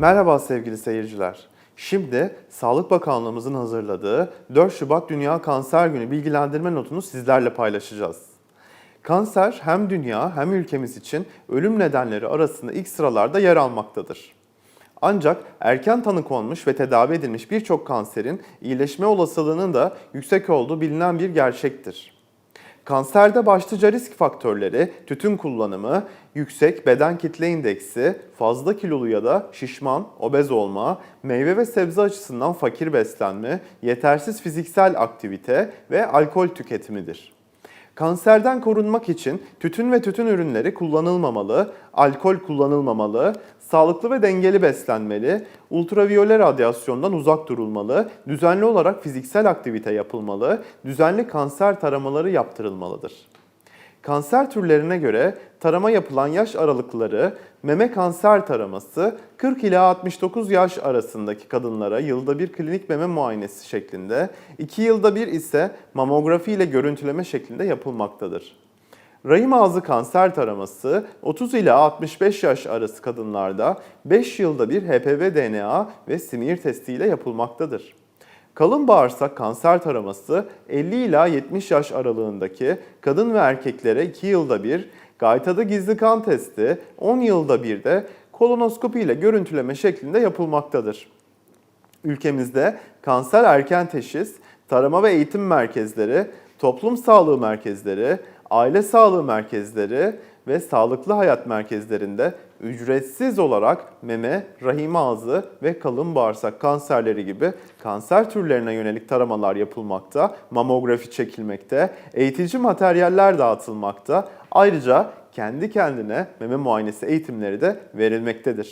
Merhaba sevgili seyirciler. Şimdi Sağlık Bakanlığımızın hazırladığı 4 Şubat Dünya Kanser Günü bilgilendirme notunu sizlerle paylaşacağız. Kanser hem dünya hem ülkemiz için ölüm nedenleri arasında ilk sıralarda yer almaktadır. Ancak erken tanı konmuş ve tedavi edilmiş birçok kanserin iyileşme olasılığının da yüksek olduğu bilinen bir gerçektir. Kanserde başlıca risk faktörleri tütün kullanımı, yüksek beden kitle indeksi, fazla kilolu ya da şişman, obez olma, meyve ve sebze açısından fakir beslenme, yetersiz fiziksel aktivite ve alkol tüketimidir. Kanserden korunmak için tütün ve tütün ürünleri kullanılmamalı, alkol kullanılmamalı, sağlıklı ve dengeli beslenmeli, ultraviyole radyasyondan uzak durulmalı, düzenli olarak fiziksel aktivite yapılmalı, düzenli kanser taramaları yaptırılmalıdır. Kanser türlerine göre tarama yapılan yaş aralıkları meme kanser taraması 40 ila 69 yaş arasındaki kadınlara yılda bir klinik meme muayenesi şeklinde, 2 yılda bir ise mamografi ile görüntüleme şeklinde yapılmaktadır. Rahim ağzı kanser taraması 30 ila 65 yaş arası kadınlarda 5 yılda bir HPV DNA ve smear testiyle yapılmaktadır. Kalın bağırsak kanser taraması 50 ila 70 yaş aralığındaki kadın ve erkeklere 2 yılda bir, gaytada gizli kan testi 10 yılda bir de kolonoskopi ile görüntüleme şeklinde yapılmaktadır. Ülkemizde kanser erken teşhis, tarama ve eğitim merkezleri, toplum sağlığı merkezleri, aile sağlığı merkezleri ve sağlıklı hayat merkezlerinde ücretsiz olarak meme, rahim ağzı ve kalın bağırsak kanserleri gibi kanser türlerine yönelik taramalar yapılmakta, mamografi çekilmekte, eğitici materyaller dağıtılmakta. Ayrıca kendi kendine meme muayenesi eğitimleri de verilmektedir.